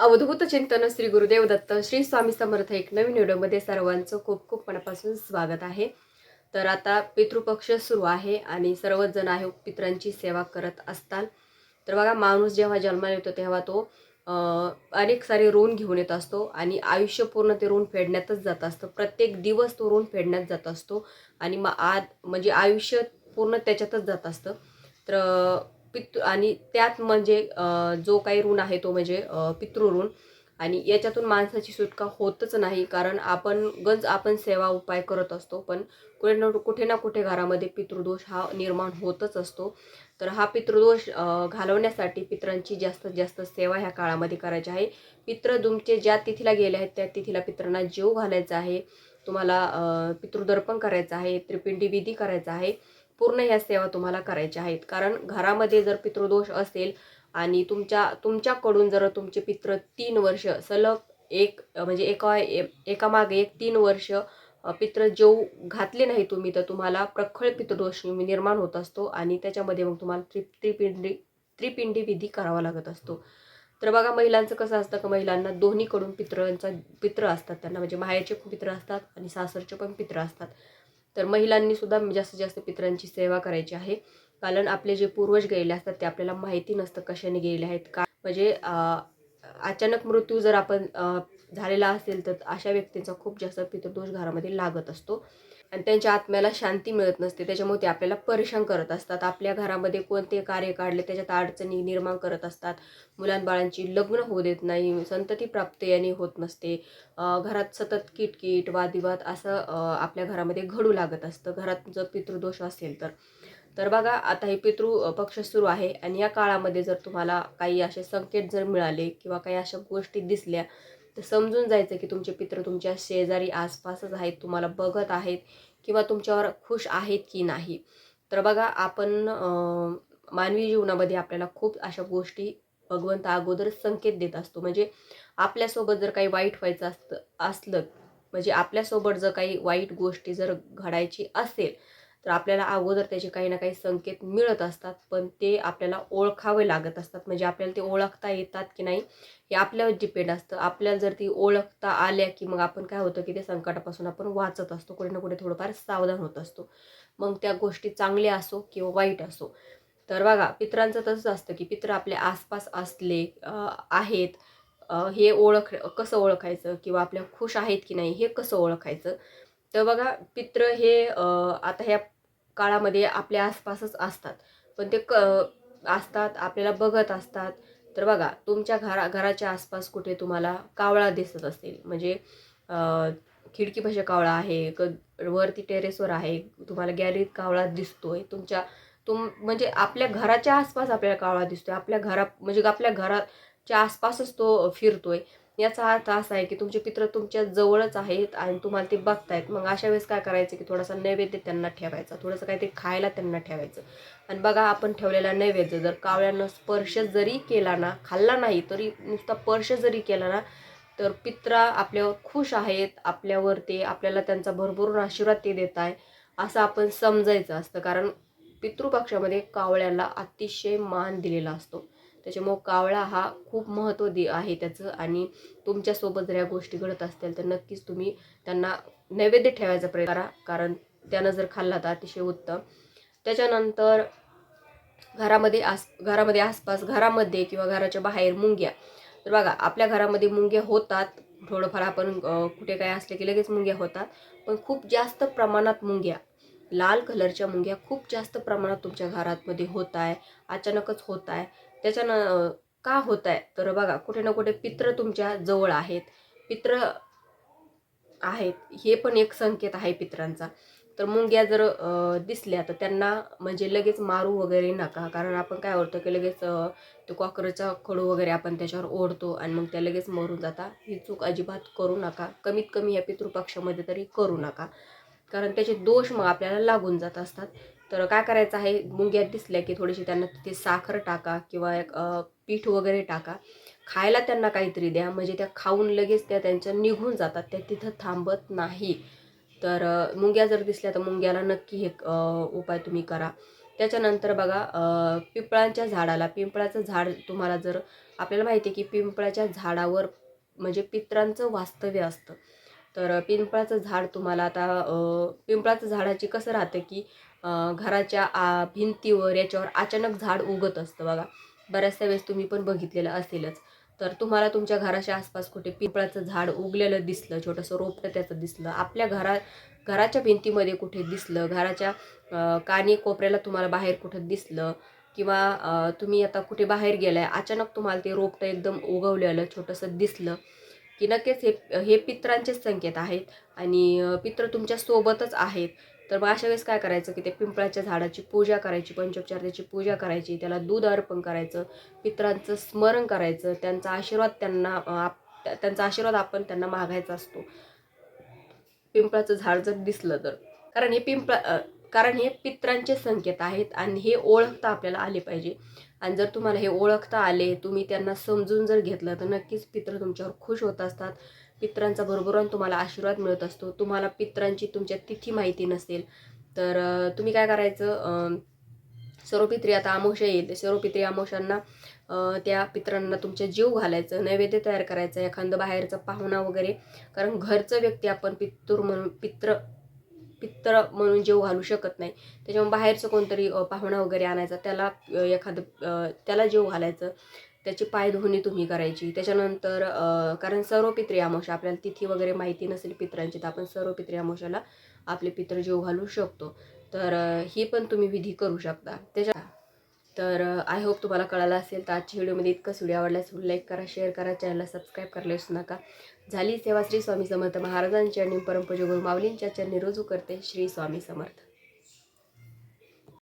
अवधूत चिंतन श्री गुरुदेव दत्त श्री स्वामी समर्थ एक नवीन व्हिडिओमध्ये सर्वांचं खूप खूप मनापासून स्वागत आहे. तर आता पितृपक्ष सुरू आहे आणि सर्वच जण आहे पितरांची सेवा करत असतात. तर बघा माणूस जेव्हा जन्माला येतो तेव्हा तो अनेक सारे ऋण घेऊन येत असतो आणि आयुष्य पूर्ण ते ऋण फेडण्यातच जात असतं. प्रत्येक दिवस तो ऋण फेडण्यात जात असतो आणि मग आ म्हणजे आयुष्य पूर्ण त्याच्यातच जात असतं. तर पितृ आणि त्यात म्हणजे जो काही ऋण आहे तो म्हणजे पितृऋण आणि याच्यातून माणसाची सुटका होतच नाही कारण आपण गंज आपण सेवा उपाय करत असतो पण कुठे ना कुठे ना कुठे घरामध्ये पितृदोष हा निर्माण होतच असतो. तर हा पितृदोष घालवण्यासाठी पितरांची जास्तीत जास्त सेवा ह्या काळामध्ये करायची आहे. पित्र तुमचे ज्या तिथीला गेले आहेत त्या तिथीला पितरांना जीव घालायचा आहे. तुम्हाला पितृदर्पण करायचं आहे त्रिपिंडी विधी करायचा आहे. पूर्ण ह्या सेवा तुम्हाला करायच्या आहेत. कारण घरामध्ये जर पितृदोष असेल आणि तुमच्या तुमच्याकडून जर तुमचे पित्र तीन वर्ष सलग एक म्हणजे एका एकामागे एक तीन वर्ष पित्र जेव घातले नाही तुम्ही तर तुम्हाला प्रखळ पितृदोष निर्माण होत असतो आणि त्याच्यामध्ये मग तुम्हाला त्रि त्रिपिंडी त्रिपिंडी विधी करावा लागत असतो. तर बघा महिलांचं कसं असतं का महिलांना दोन्हीकडून पितरांचा पित्र असतात त्यांना म्हणजे माहेरचे पण पित्र असतात आणि सासरचे पण पित्र असतात. तर महिलांनी सुद्धा जास्तीत जास्त पितरांची सेवा करायची आहे. कारण आपले जे पूर्वज गेलेले असतात ते आपल्याला माहिती नसतं कशाने गेले आहेत. का म्हणजे अचानक मृत्यू जर आपण झालेला असेल तर अशा व्यक्तींचा खूप जास्त पितृदोष घरामध्ये लागत असतो. आणि त्यांच्या आत्म्याला शांती मिळत नसते. त्याच्यामुळे ते आपल्याला परेशान करत असतात. आपल्या घरामध्ये कोणते कार्य काढले त्याच्यात अडचणी निर्माण करत असतात. मुलांबाळांची लग्न होऊ देत नाही संतती प्राप्त याने होत नसते. घरात सतत किटकिट वादविवाद असं आपल्या घरामध्ये घडू लागत असतं. घरात जर पितृदोष असेल तर. तर बघा आता हे पितृ पक्ष सुरू आहे आणि या काळामध्ये जर तुम्हाला काही असे संकेत जर मिळाले किंवा काही अशा गोष्टी दिसल्या तर समजून जायचं की तुमचे पित्र तुमच्या शेजारी आसपासच आहेत तुम्हाला बघत आहेत किंवा तुमच्यावर खुश आहेत की नाही. तर बघा आपण मानवी जीवनामध्ये आपल्याला खूप अशा गोष्टी भगवंत अगोदर संकेत देत असतो. म्हणजे आपल्यासोबत जर काही वाईट व्हायचं असतं असलं म्हणजे आपल्यासोबत जर काही वाईट गोष्टी जर घडायची असेल तर आपल्याला अगोदर त्याचे काही ना काही संकेत मिळत असतात पण ते आपल्याला ओळखावे लागत असतात. म्हणजे आपल्याला ते ओळखता येतात की नाही हे आपल्यावर डिपेंड असतं. आपल्याला जर ती ओळखता आल्या की मग आपण काय होतं की ते संकटापासून आपण वाचत असतो. कुठे ना कुठे थोडंफार सावधान होत असतो. मग त्या गोष्टी चांगल्या असो किंवा वाईट असो. तर बघा पित्रांचं तसंच असतं की पित्र आपल्या आसपास असले आहेत हे ओळख कसं ओळखायचं किंवा आपल्या खुश आहेत की नाही हे कसं ओळखायचं? तर बघा पित्र हे आता ह्या काळामध्ये आपल्या आसपासच असतात. पण ते क असतात आपल्याला बघत असतात. तर बघा तुमच्या घरा घराच्या आसपास कुठे तुम्हाला कावळा दिसत असेल म्हणजे खिडकी खिडकीपाशी कावळा आहे क वरती टेरेसवर आहे तुम्हाला गॅलरीत कावळा दिसतोय तुमच्या तुम म्हणजे आपल्या घराच्या आसपास आपल्याला कावळा दिसतोय आपल्या घरा म्हणजे आपल्या घरात च्या आसपासच तो फिरतोय. याचा अर्थ असा आहे की तुमचे पित्र तुमच्या जवळच आहेत आणि तुम्हाला ते बघतायत. मग अशा वेळेस काय करायचं की थोडासा नैवेद्य त्यांना ठेवायचा. थोडंसं काहीतरी खायला त्यांना ठेवायचं. आणि बघा आपण ठेवलेला नैवेद्य जर कावळ्यानं स्पर्श जरी केला ना खाल्ला नाही तरी नुसता स्पर्श जरी केला ना तर पित्रा आपल्यावर खुश आहेत. आपल्यावर ते आपल्याला त्यांचा भरभरून आशीर्वाद ते देत आहे. असं आपण समजायचं असतं. कारण पितृपक्षामध्ये कावळ्याला अतिशय मान दिलेला असतो. त्याच्यामुळं कावळा हा खूप महत्त्व दे आहे त्याचं. आणि तुमच्यासोबत जर या गोष्टी घडत असतील तर नक्कीच तुम्ही त्यांना नैवेद्य ठेवायचा प्रयत्न करा. कारण त्यानं जर खाल्ला तर अतिशय उत्तम. त्याच्यानंतर घरामध्ये आस घरामध्ये आसपास घरामध्ये किंवा घराच्या बाहेर मुंग्या. तर बघा आपल्या घरामध्ये मुंग्या होतात. थोडंफार आपण कुठे काय असले की लगेच मुंग्या होतात. पण खूप जास्त प्रमाणात मुंग्या लाल कलरच्या मुंग्या खूप जास्त प्रमाणात तुमच्या घरातमध्ये होत आहे. अचानकच होत आहे. त्याच्यानं का होत आहे तर बघा कुठे ना कुठे पित्र तुमच्या जवळ आहेत. पित्र आहेत. हे पण एक संकेत आहे पित्रांचा. तर मुंग्या जर दिसल्या तर त्यांना म्हणजे लगेच मारू वगैरे नका. कारण आपण काय करतो की लगेच तो कॉकरचा खडू वगैरे आपण त्याच्यावर ओढतो आणि मग त्या लगेच मरून जाता. ही चूक अजिबात करू नका. कमीत कमी या पितृपक्षामध्ये तरी करू नका. कारण त्याचे दोष मग आपल्याला लागून जात असतात. तर काय करायचं आहे? मुंग्या दिसल्या की थोडीशी त्यांना तिथे साखर टाका किंवा एक पीठ वगैरे टाका. खायला त्यांना काहीतरी द्या. म्हणजे त्या खाऊन लगेच त्या त्यांच्या निघून जातात. त्या तिथं थांबत नाही. तर मुंग्या जर दिसल्या तर मुंग्याला नक्की हे उपाय तुम्ही करा. त्याच्यानंतर बघा पिंपळांच्या झाडाला पिंपळाचं झाड तुम्हाला जर आपल्याला माहिती आहे की पिंपळाच्या झाडावर म्हणजे पित्रांचं वास्तव्य असतं. तर पिंपळाचं झाड तुम्हाला आता पिंपळाचं झाडाची कसं राहतं की घराच्या आ भिंतीवर याच्यावर अचानक झाड उगत असतं बघा. बऱ्याचशा वेळेस तुम्ही पण बघितलेलं असेलच. तर तुम्हाला तुमच्या घराच्या आसपास कुठे पिंपळाचं झाड उगलेलं दिसलं छोटंसं रोपटं त्याचं दिसलं आपल्या घरा घराच्या भिंतीमध्ये कुठे दिसलं घराच्या काने कानी कोपऱ्याला तुम्हाला बाहेर कुठं दिसलं किंवा तुम्ही आता कुठे बाहेर गेलाय अचानक तुम्हाला ते रोपटं एकदम उगवलेलं छोटंसं दिसलं की नक्कीच हे हे पित्रांचेच संकेत आहेत आणि पित्र तुमच्या सोबतच आहेत. तर मग अशा वेळेस काय करायचं की ते पिंपळाच्या झाडाची पूजा करायची पंचोपचार त्याची पूजा करायची त्याला दूध अर्पण करायचं पित्रांचं स्मरण करायचं त्यांचा आशीर्वाद त्यांना आप- त्यांचा आशीर्वाद आपण त्यांना मागायचा असतो. पिंपळाचं झाड जर दिसलं तर. कारण हे पिंपळा कारण हे पित्रांचे संकेत आहेत आणि हे ओळखता आपल्याला आले पाहिजे. आणि जर तुम्हाला हे ओळखता आले तुम्ही त्यांना समजून जर घेतलं तर नक्कीच पित्र तुमच्यावर खुश होत असतात. पित्रांचा भरभरून तुम्हाला आशीर्वाद मिळत असतो. तुम्हाला पित्रांची तुमच्या तिथी माहिती नसेल. तर तुम्ही काय करायचं सर्वपित्री आता आमोशा येईल. सर्वपित्री आमोशांना त्या पित्रांना तुमच्या जीव घालायचं नैवेद्य तयार करायचं एखादं बाहेरचा पाहुणा वगैरे. कारण घरचं व्यक्ती आपण पितूर म्हणून पित्र पित्र म्हणून जेव घालू शकत नाही. त्याच्यामुळे बाहेरचं कोणतरी पाहुणा वगैरे आणायचा त्याला एखादं त्याला जेव घालायचं. त्याची पायधुणी तुम्ही करायची. त्याच्यानंतर कारण सर्व पित्री अमावस्या आपल्याला तिथी वगैरे माहिती नसेल पित्रांची तर आपण सर्व पित्री अमावस्याला आपले पित्र जेव घालू शकतो. तर ही पण तुम्ही विधी करू शकता. त्याच्या तर आय होप तुम्हाला कळालं असेल तर आजच्या व्हिडिओमध्ये इतकंच. व्हिडिओ आवडल्यास लाईक करा शेअर करा चॅनलला सबस्क्राईब करायला विसरू नका. झाली सेवा श्री स्वामी समर्थ महाराजांची आणि परमपूज गुरु माऊलींच्या चरणी रुजू करते श्री स्वामी समर्थ.